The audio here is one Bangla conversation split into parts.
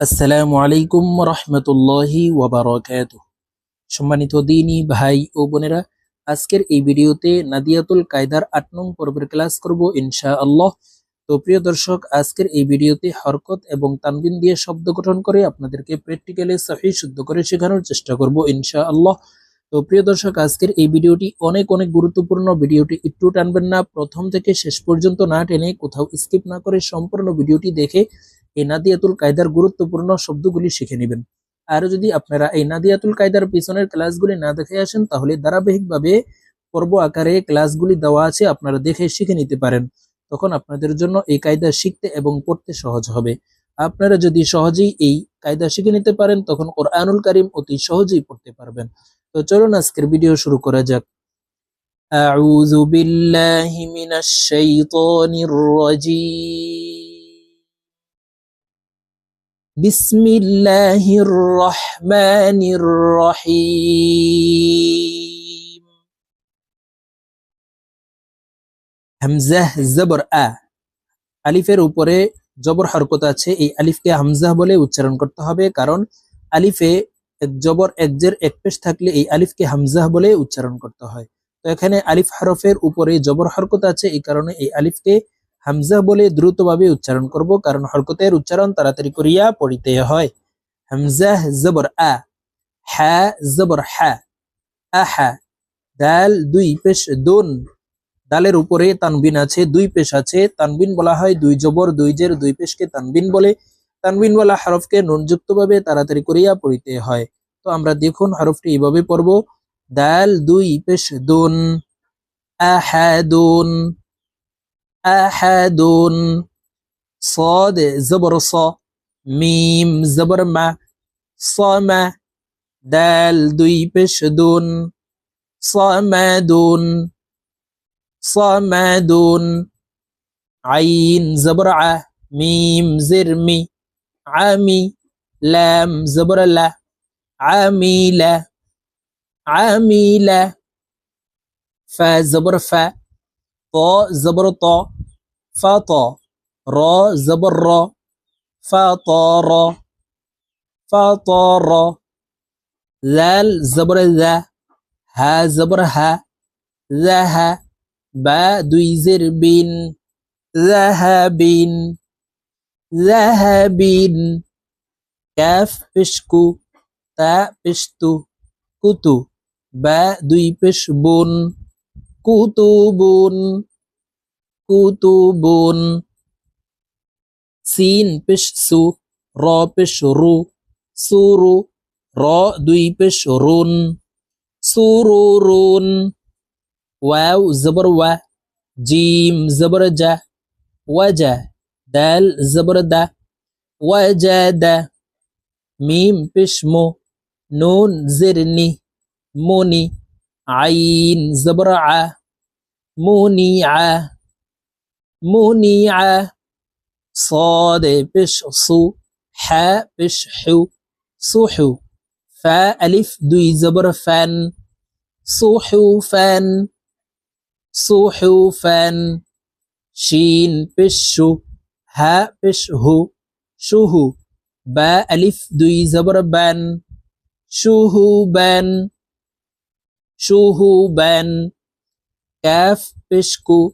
আসসালামু আলাইকুম রহমতুল্লাহি ওয়াবারাকাতু সম্মানিত দিনী ভাই ও বোনেরা, আজকের এই ভিডিওতে নাদিয়াতুল কায়দার আট নং পর্বের ক্লাস করব ইনশা আল্লাহ তো প্রিয় দর্শক, আজকের এই ভিডিওতে হরকত এবং তানবিন দিয়ে শব্দ গঠন করে আপনাদেরকে প্র্যাকটিক্যালি সহি শুদ্ধ করে শেখানোর চেষ্টা করব ইনশা আল্লাহ তো প্রিয় দর্শক, আজকের এই ভিডিওটি অনেক অনেক গুরুত্বপূর্ণ। ভিডিওটি একটু টানবেন না, প্রথম থেকে শেষ পর্যন্ত না টেনে কোথাও স্কিপ না করে সম্পূর্ণ ভিডিওটি দেখে এই নাদিয়াতুল কায়দার গুরুত্বপূর্ণ শব্দগুলি শিখে নেবেন আর যদি আপনারা এই নাদিয়াতুল কায়দার পিছনের ক্লাসগুলি না দেখে আসেন তাহলে ধারাবাহিকভাবে পর্ব আকারে ক্লাসগুলি দেওয়া আছে আপনারা দেখে শিখে নিতে পারেন তখন আপনাদের জন্য এই কায়দা শিখতে এবং পড়তে সহজ হবে আপনারা যদি সহজেই এই কায়দা শিখে নিতে পারেন তখন কোরআনুল কারিম অতি সহজেই পড়তে পারবেন তো চলুন আজকের ভিডিও শুরু করা যাক أعوذ بالله من الشيطان الرجيم বিসমিল্লাহির রহমানির রহিম হামজাহ জবর আ। আলিফের উপরে জবর হরকত আছে, এই আলিফকে হামজাহ বলে উচ্চারণ করতে হবে, কারণ আলিফে জবর এক এক পেশ থাকলে এই আলিফকে হামজাহ বলে উচ্চারণ করতে হয়। তো এখানে আলিফ হরফের উপরে জবর হরকত আছে, এই কারণে এই আলিফকে হামজা বলে দ্রুতভাবে উচ্চারণ করব, কারণ হরকতের উচ্চারণ তাড়াতাড়ি করিয়া পড়িতে হয়। হামজা, জবর আ, হা, জবর হা আহা দাল, দুই পেশ, দুন। দালের উপরে তানবিন আছে, দুই পেশ আছে। তানবিন বলা হয় দুই জবর, দুই জের, দুই পেশকে তানবিন বলে। তানবিন বলা হরফকে নুনযুক্ত ভাবে তাড়াতাড়ি করিয়া পড়িতে হয়। তো আমরা দেখুন হরফটি এইভাবে পড়ব। দাল, দুই পেশ, দুন আহাদুন أحد. صاد زبر ص. ميم زبر ما. صام دال دوي بشدون. صمدون. صمدون. عين زبرعة ميم زرمي. عمي لام زبرلة عميلة. عميلة. فا زبرفة زبر فا ط زبر ط فط ر زبر ر فطر فطر ذال زبر ذا ها زبر ها ذها با দুই জের বিন ذهبين ذهبين كاف পেশকু তা পেশতু কুতু বা দুই পেশ বুন কুতুবুন কুতুবুন। সিন পেশ সু র পেশ রু সুরু, র দুই পেশ রুন সুরুরুন। ওয়াও, জবর ওয়া। জিম, জবর জা। ওয়াজা, দাল, জবর দা। ওয়াজাদা মিম পেশ মো নুন, জিরনি। মুনি। عين زبرعة منيعة منيعة صاد بش صو حاء بش حو صحو. فا ألف دوي زبر فان صحوفان صحوفان شين بشو هاء بشه شهو. با ألف دوي زبر بان شهوبان شهوبان كاف بشكو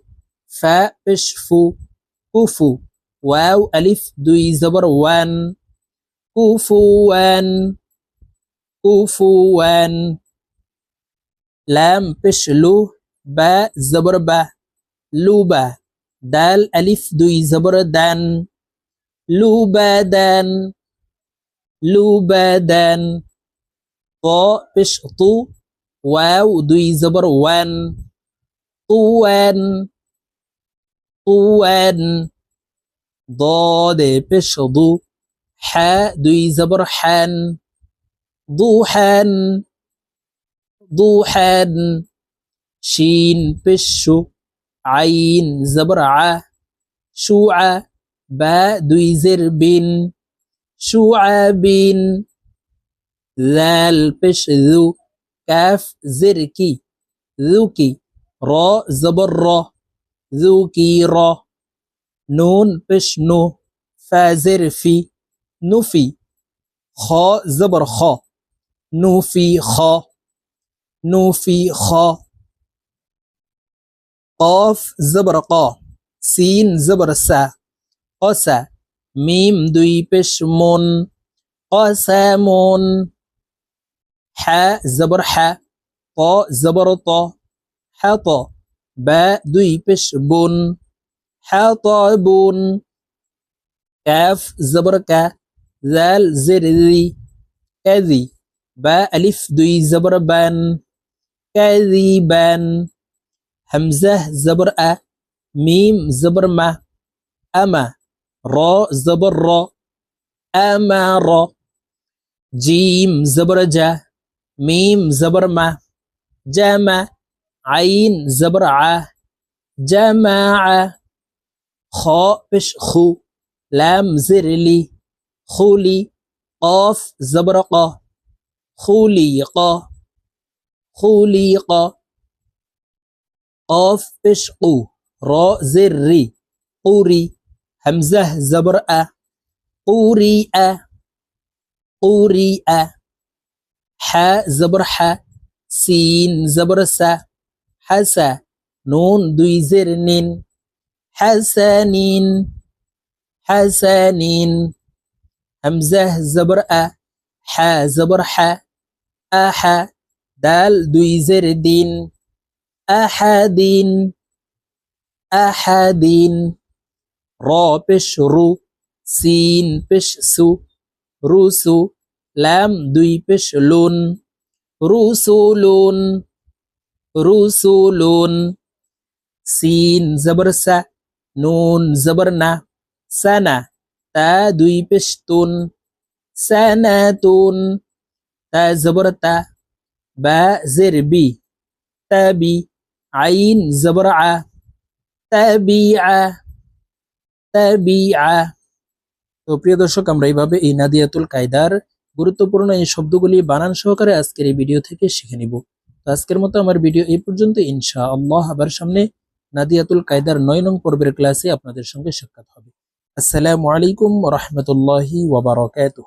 فاء بشفو كفو واو ألف دوي زبر وان كفوان كفوان لام بشلو باء زبر با لوبا. دال ألف دوي زبر دان. لوبادان لوبادان طاء بشطو. واو দুই জবর ওয়ান طوان طوان ضاد পেশ দু হা দুই জবর হান ضوحان ضوحان شين পেশু عين زبر ع شوعة با দুই জের বিন شوعبين ذال পেশ کف زیر کی ذو کی را زبر را ذو کی را. نون پش نو. فا زیر فی نوفی خا زبر خا. نوفی خا. نوفی خا. قاف زبر قا. سین زبر سا. قسا میم دوی پشمون قسمون ح زبر ح ط زبر ط حط ب دوي بش بون حطابون كاف زبر كا زال زر ذي كذي با ألف دوي زبر بان كذي بان همزة زبر أ ميم زبر ما أما را زبر را. أما را. جيم زبر جا ميم زبر ما جامع عين زبر ع جماعة خاء بش خو لام زر لي خولي قاف زبر قا خولي قا خولي قا قاف بش قو را زر ري قوري همزة زبر أ قوري أ قوري أ. ح زبر ح سين زبر س حس نون دوي زر نين حسنين حسنين همزه زبر أ ح زبر ح أح دال دوي زر دين أحدين أحدين را بش رو. سين بش سو. روسو লাম দুই পেশ লুন, রুসুলুন রুসুলুন। সিন জবর সা, নুন জবর না। সানা, তা দুই পেশ তুন। সানাতুন তা জবর তা। বা জের বি তাবি আইন জবর আ। তাবিআ তাবিআ তো প্রিয় দর্শক, আমরা এইভাবে এই নাদিয়াতুল কায়দার গুরুত্বপূর্ণ এই শব্দগুলি বানান সহকারে আজকের এই ভিডিও থেকে শিখে নিব। তো আজকের মতো আমার ভিডিও এই পর্যন্ত। ইনশা আল্লাহ আবার সামনে নাদিয়াতুল কায়দার নয় নং পর্বের ক্লাসে আপনাদের সঙ্গে সাক্ষাৎ হবে। আসসালামু আলাইকুম রহমতুল্লাহি ওয়াবারকাতুহ